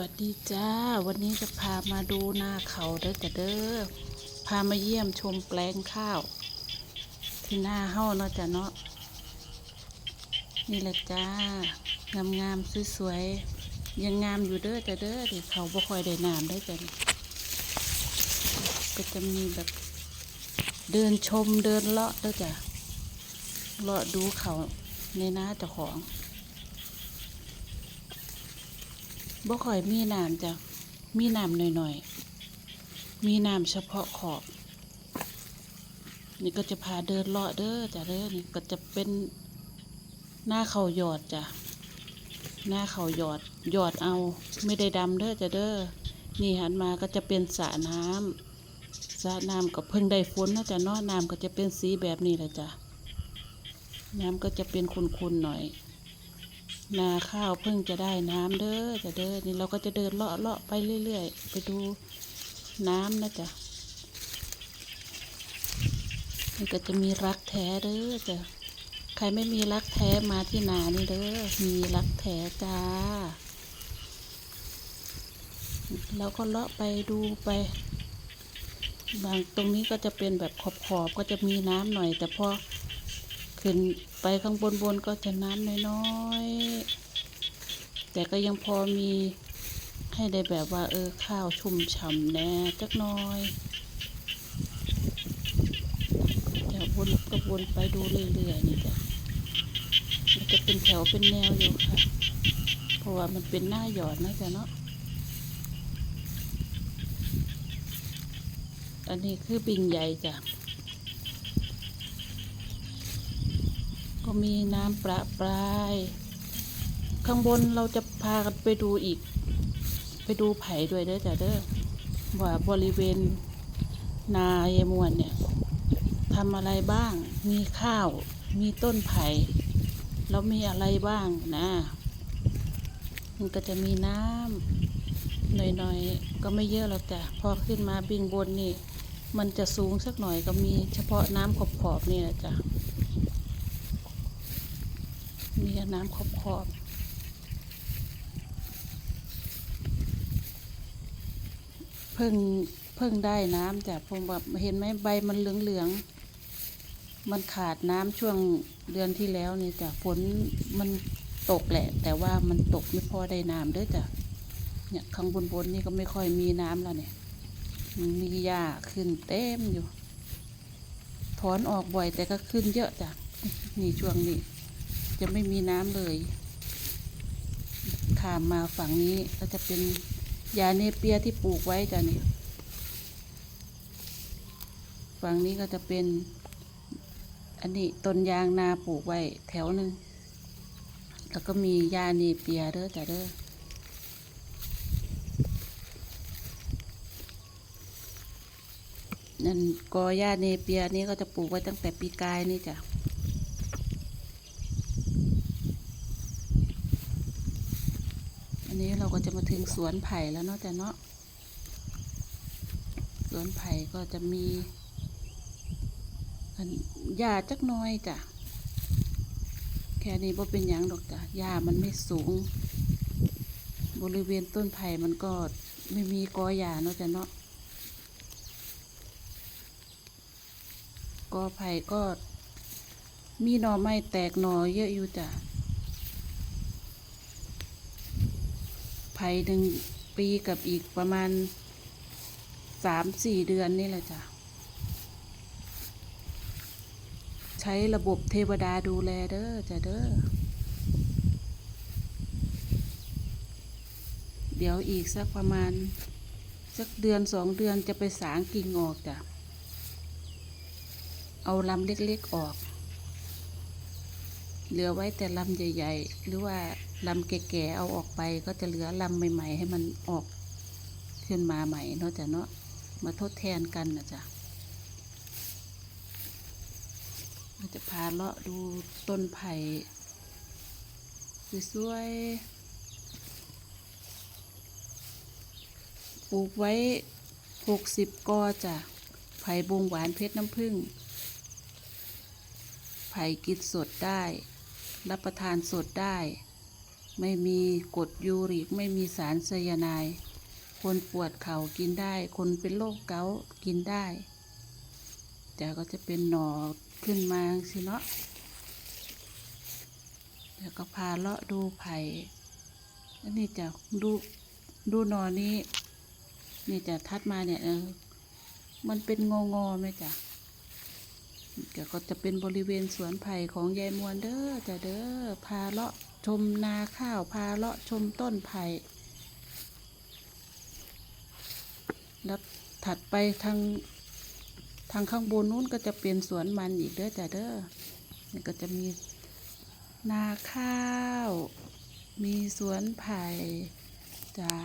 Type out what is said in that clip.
วัสดีจ้า วันนี้จะพามาดูนาเขาเด้อจ้ะเด้อพามาเยี่ยมชมแปลงข้าว ที่หน้าเฮ้าเนาะจ้ะเนาะนี่แหละจ้างามงามๆสวยๆยังงามอยู่เด้อจ้ะเด้อที่เขาบ่ค่อยได้น้ำได้จ้ะก็จะมีแบบ เดินชมเดินเลาะเด้อจ้ะเลาะดูเขาในหน้าเจ้าของ บ่ค่อยมีน้ำจ้ะ มีน้ำหน่อยๆ มีน้ำเฉพาะขอบ นี่ก็จะพาเดินเลาะเด้อจ้ะเด้อนี่ก็จะเป็นหน้าเขาหยอดจ้ะ หน้าเขาหยอดหยอดเอา ไม่ได้ดำเด้อจ้ะเด้อ นี่หันมาก็จะเป็นสระน้ำสระน้ำก็เพิ่งได้ฝนนะจ้ะเนาะน้ำก็จะเป็นสีแบบนี้แหละจ้ะ น้ำก็จะเป็นขุ่นๆหน่อย นาข้าวเพิ่งจะได้น้ำเด้อจะเด้อนี่เราก็จะเดินเลาะเลาะไปเรื่อยๆ ไปดูน้ำนะจ๊ะนี่ก็จะมีรักแท้เด้อจ้ะใครไม่มีรักแท้มาที่นานี่เด้อมีรักแท้จ้าเราก็เลาะไปดูไป บางตรงนี้ก็จะเป็นแบบขอบๆก็จะมีน้ำหน่อย แต่พอขึ้นไปข้างบนบนก็จะน้ำน้อยๆ แต่ก็ยังพอมีให้ได้แบบว่า เออ ข้าวชุ่มฉ่ำแน่จักน้อยจะวนก็วนไปดูเรื่อยๆนี่จ้ะมันจะเป็นแถวเป็นแนวอยู่ค่ะ เพราะว่ามันเป็นหน้าหยอดนะจ๊ะเนาะอันนี้คือปิงใหญ่จ้ะก็มีน้ำประปราย ข้างบนเราจะพากันไปดูอีก ไปดูไผ่ด้วยเด้อจ้ะเด้อว่าบริเวณนาเยมวนเนี่ยทำอะไรบ้าง มีข้าว มีต้นไผ่ แล้วมีอะไรบ้างนะ มันก็จะมีน้ำหน่อยๆ ก็ไม่เยอะหรอกจ้ะ พอขึ้นมาบิงบนนี่ มันจะสูงสักหน่อยก็มีเฉพาะน้ำขอบๆนี่แหละจ้ะ มีน้ำขอบขอบเพิ่งเพิ่งได้น้ำจากผมแบบเห็นไหมใบมันเหลืองเหลืองๆมันขาดน้ำช่วงเดือนที่แล้วนี่จ้ะฝนมันตกแหละ แต่ว่ามันตกไม่พอได้น้ำเด้วยจ้ะเนี่ยข้างบนบนนี่ก็ไม่ค่อยมีน้ำแล้วเนี่ยมีหญ้าขึ้นเต็มอยู่ ถอนออกบ่อยแต่ก็ขึ้นเยอะจ้ะนี่ช่วงนี้ จะไม่มีน้ำเลยข้ามมาฝั่งนี้ก็จะเป็น ยาเนเปียที่ปลูกไว้จ้ะนี่ฝั่งนี้ก็จะเป็น อันนี้ต้นยางนาปลูกไว้แถวหนึ่งแล้วก็มียาเนเปียเด้อจ้ะเด้อนั่นกอหญ้าเนเปียนี่ก็จะปลูกไว้ตั้งแต่ปีกายนี่จ้ะ อันนี้เราก็จะมาถึงสวนไผ่แล้วเนาะแต่เนาะสวนไผ่ก็จะมีอันหญ้าจักน้อยจ้ะแค่นี้บ่เป็นหยังดอกจ้ะหญ้ามันไม่สูง บริเวณต้นไผ่มันก็ไม่มีกอหญ้าเนาะจ้ะเนาะกอไผ่ก็มีหน่อไม้แตกหน่อเยอะอยู่จ้ะ ไผ่หนึ่งปีกับอีกประมาณสามสี่เดือนนี่แหละจ้ะ ใช้ระบบเทวดาดูแลเด้อจ้ะเด้อ เดี๋ยวอีกสักประมาณ สักเดือนสองเดือนจะไปสางกิ่งออกจ้ะ เอาลำเล็กๆออก เหลือไว้แต่ลำใหญ่ ๆ หรือว่าลำแก่ๆเอาออกไปก็จะเหลือลำใหม่ ๆ ให้มันออกขึ้นมาใหม่เนาะจ้ะเนาะมาทดแทนกันนะจ๊ะเราจะพาเลาะดูต้นไผ่สวยๆปลูกไว้หกสิบกอจ้ะไผ่บงหวานเพชรน้ำผึ้งไผ่กินสดได้ รับประทานสดได้ ไม่มีกรดยูริก ไม่มีสารไซยาไนด์คนปวดเข่ากินได้ คนเป็นโรคเกาต์กินได้แต่ก็จะเป็นหนอขึ้นมาสิเนาะเดี๋ยวก็พาเลาะดูไผ่อันนี้จะดูดูหนอนี้ นี่จะทัดมาเนี่ยเออมันเป็นงองอไหมจ๊ะ ก็จะเป็นบริเวณสวนไผ่ของยายมวนเด้อจะเด้อพาเลาะชมนาข้าวพาเลาะชมต้นไผ่แล้วถัดไปทางทางข้างบนนู้นก็จะเป็นสวนมันอีกเด้อจ้ะเด้อนี่ก็จะมีนาข้าว มีสวนไผ่จ้า